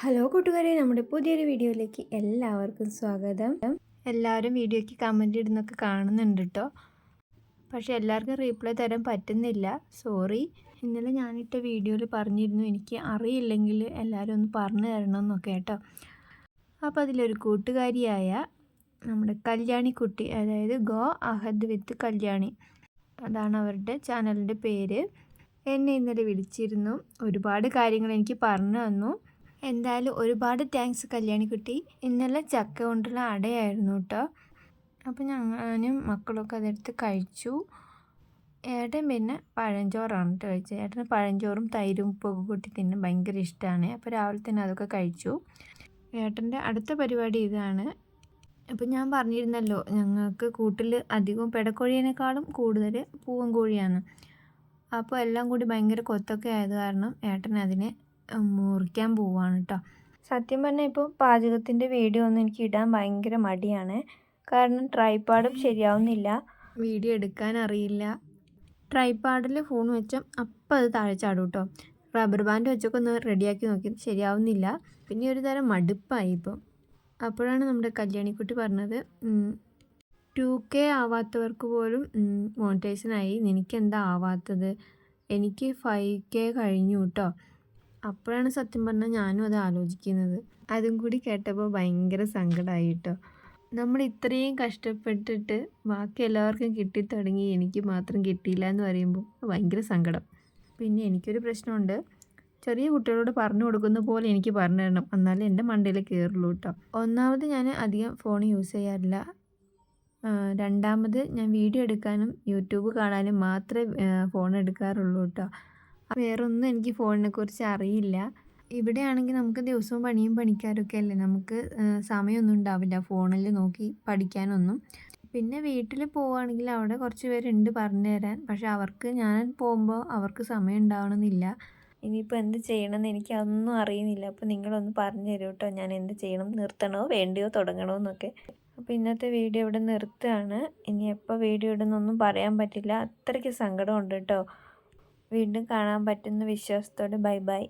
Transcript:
Hello കൂട്ടുകാരെ നമ്മുടെ പുതിയൊരു വീഡിയോയിലേക്ക് എല്ലാവർക്കും സ്വാഗതം. എല്ലാവരും വീഡിയോയ്ക്ക് കമന്റ് ഇടുന്നൊക്കെ കാണുന്നുണ്ട് കേട്ടോ പക്ഷെ എല്ലാവർക്കും റീപ്ലൈ തരാൻ പറ്റുന്നില്ല. സോറി ഇന്നലെ ഞാനിട്ട വീഡിയോയിൽ പറഞ്ഞിരുന്നു എനിക്ക് അറിയില്ലെങ്കിൽ എല്ലാവരും ഒന്ന് പറഞ്ഞു തരണം എന്നൊക്കെ കേട്ടോ അപ്പോൾ അതിലൊരു കൂട്ടുകാരിയായ നമ്മുടെ കല്യാണിക്കുട്ടി അതായത് ഗോ അഹദ് വിത്ത് കല്യാണി. അതാണ് അവരുടെ ചാനലിന്റെ പേര്. എന്നെ ഇന്നലെ വിളിച്ചിരുന്നു. ഒരുപാട് കാര്യങ്ങൾ എനിക്ക് പറഞ്ഞു തന്നു. എന്തായാലും ഒരുപാട് താങ്ക്സ് കല്യാണി കുട്ടി. ഇന്നലെ ചക്ക കൊണ്ടുള്ള അടയായിരുന്നു കേട്ടോ അപ്പോൾ ഞാനും മക്കളൊക്കെ അതെടുത്ത് കഴിച്ചു. ഏട്ടൻ പിന്നെ പഴഞ്ചോറാണ് കേട്ടോ കഴിച്ചത് ഏട്ടന് പഴഞ്ചോറും തൈരും ഉപ്പൊക്കെ കൂട്ടി തിന്നാൻ ഭയങ്കര ഇഷ്ടമാണ് അപ്പോൾ രാവിലെ തന്നെ അതൊക്കെ കഴിച്ചു. ഏട്ടന്റെ അടുത്ത പരിപാടി ഇതാണ്. അപ്പോൾ ഞാൻ പറഞ്ഞിരുന്നല്ലോ ഞങ്ങൾക്ക് കൂട്ടിൽ അധികവും പെടക്കോഴിയേക്കാളും കൂടുതൽ പൂവൻ കോഴിയാണ് അപ്പോൾ എല്ലാം കൂടി ഭയങ്കര കൊത്തൊക്കെ ആയത് കാരണം ഏട്ടൻ അതിനെ മുറിക്കാൻ പോവാണ് കേട്ടോ സത്യം പറഞ്ഞാൽ ഇപ്പോൾ പാചകത്തിന്റെ വീഡിയോ ഒന്നും എനിക്ക് ഇടാൻ ഭയങ്കര മടിയാണ്. കാരണം ട്രൈപാഡും ശരിയാവുന്നില്ല. വീഡിയോ എടുക്കാൻ അറിയില്ല. ട്രൈപ്പാഡിൽ ഫോൺ വെച്ചാൽ അപ്പം അത് താഴെ ചാടും കേട്ടോ റബ്ബർ ബാൻഡ് വെച്ചൊക്കെ ഒന്ന് റെഡിയാക്കി നോക്കി ശരിയാവുന്നില്ല. പിന്നെ ഒരു തരം മടുപ്പായി ഇപ്പം. അപ്പോഴാണ് നമ്മുടെ കല്യാണിക്കുട്ടി പറഞ്ഞത് ടു കെ ആവാത്തവർക്ക് പോലും മോണിറ്റൈസനായി. നിനക്കെന്താ ആവാത്തത്? എനിക്ക് ഫൈവ് കെ കഴിഞ്ഞു കേട്ടോ അപ്പോഴാണ് സത്യം പറഞ്ഞാൽ ഞാനും അത് ആലോചിക്കുന്നത്. അതും കൂടി കേട്ടപ്പോൾ ഭയങ്കര സങ്കടമായി കേട്ടോ നമ്മൾ ഇത്രയും കഷ്ടപ്പെട്ടിട്ട് ബാക്കി എല്ലാവർക്കും കിട്ടിത്തുടങ്ങി എനിക്ക് മാത്രം കിട്ടിയില്ല എന്ന് പറയുമ്പോൾ ഭയങ്കര സങ്കടം. പിന്നെ എനിക്കൊരു പ്രശ്നമുണ്ട്. ചെറിയ കുട്ടികളോട് പറഞ്ഞു കൊടുക്കുന്ന പോലെ എനിക്ക് പറഞ്ഞു തരണം. എന്നാലേ എന്റെ മണ്ടയിൽ കയറുള്ളൂ കേട്ടോ. ഒന്നാമത് ഞാൻ അധികം ഫോൺ യൂസ് ചെയ്യാറില്ല. രണ്ടാമത് ഞാൻ വീഡിയോ എടുക്കാനും യൂട്യൂബ് കാണാനും മാത്രമേ ഫോൺ എടുക്കാറുള്ളൂ കേട്ടോ. വേറൊന്നും എനിക്ക് ഫോണിനെ കുറിച്ച് അറിയില്ല. ഇവിടെയാണെങ്കിൽ നമുക്ക് ദിവസവും പണിയും പണിക്കാരൊക്കെ അല്ലേ? നമുക്ക് സമയമൊന്നും ഉണ്ടാവില്ല. ഫോണിൽ നോക്കി പഠിക്കാനൊന്നും. പിന്നെ വീട്ടിൽ പോവുകയാണെങ്കിൽ അവിടെ കുറച്ച് പേരുണ്ട് പറഞ്ഞു തരാൻ. പക്ഷെ അവർക്ക് ഞാൻ പോകുമ്പോൾ അവർക്ക് സമയം ഉണ്ടാവണമെന്നില്ല. ഇനിയിപ്പോൾ എന്ത് ചെയ്യണമെന്ന് എനിക്ക് അതൊന്നും അറിയുന്നില്ല. അപ്പോൾ നിങ്ങളൊന്ന് പറഞ്ഞു തരൂ കേട്ടോ? ഞാൻ എന്ത് ചെയ്യണം? നിർത്തണോ? വേണ്ടിയോ? തുടങ്ങണോ? എന്നൊക്കെ. അപ്പോൾ ഇന്നത്തെ വീഡിയോ ഇവിടെ നിർത്തുകയാണ്. ഇനി എപ്പോൾ വീഡിയോ ഇടുന്നൊന്നും പറയാൻ പറ്റില്ല. അത്രയ്ക്ക് സങ്കടമുണ്ട് കേട്ടോ. വീണ്ടും കാണാൻ പറ്റുന്ന വിശ്വാസത്തോടെ ബൈ ബൈ.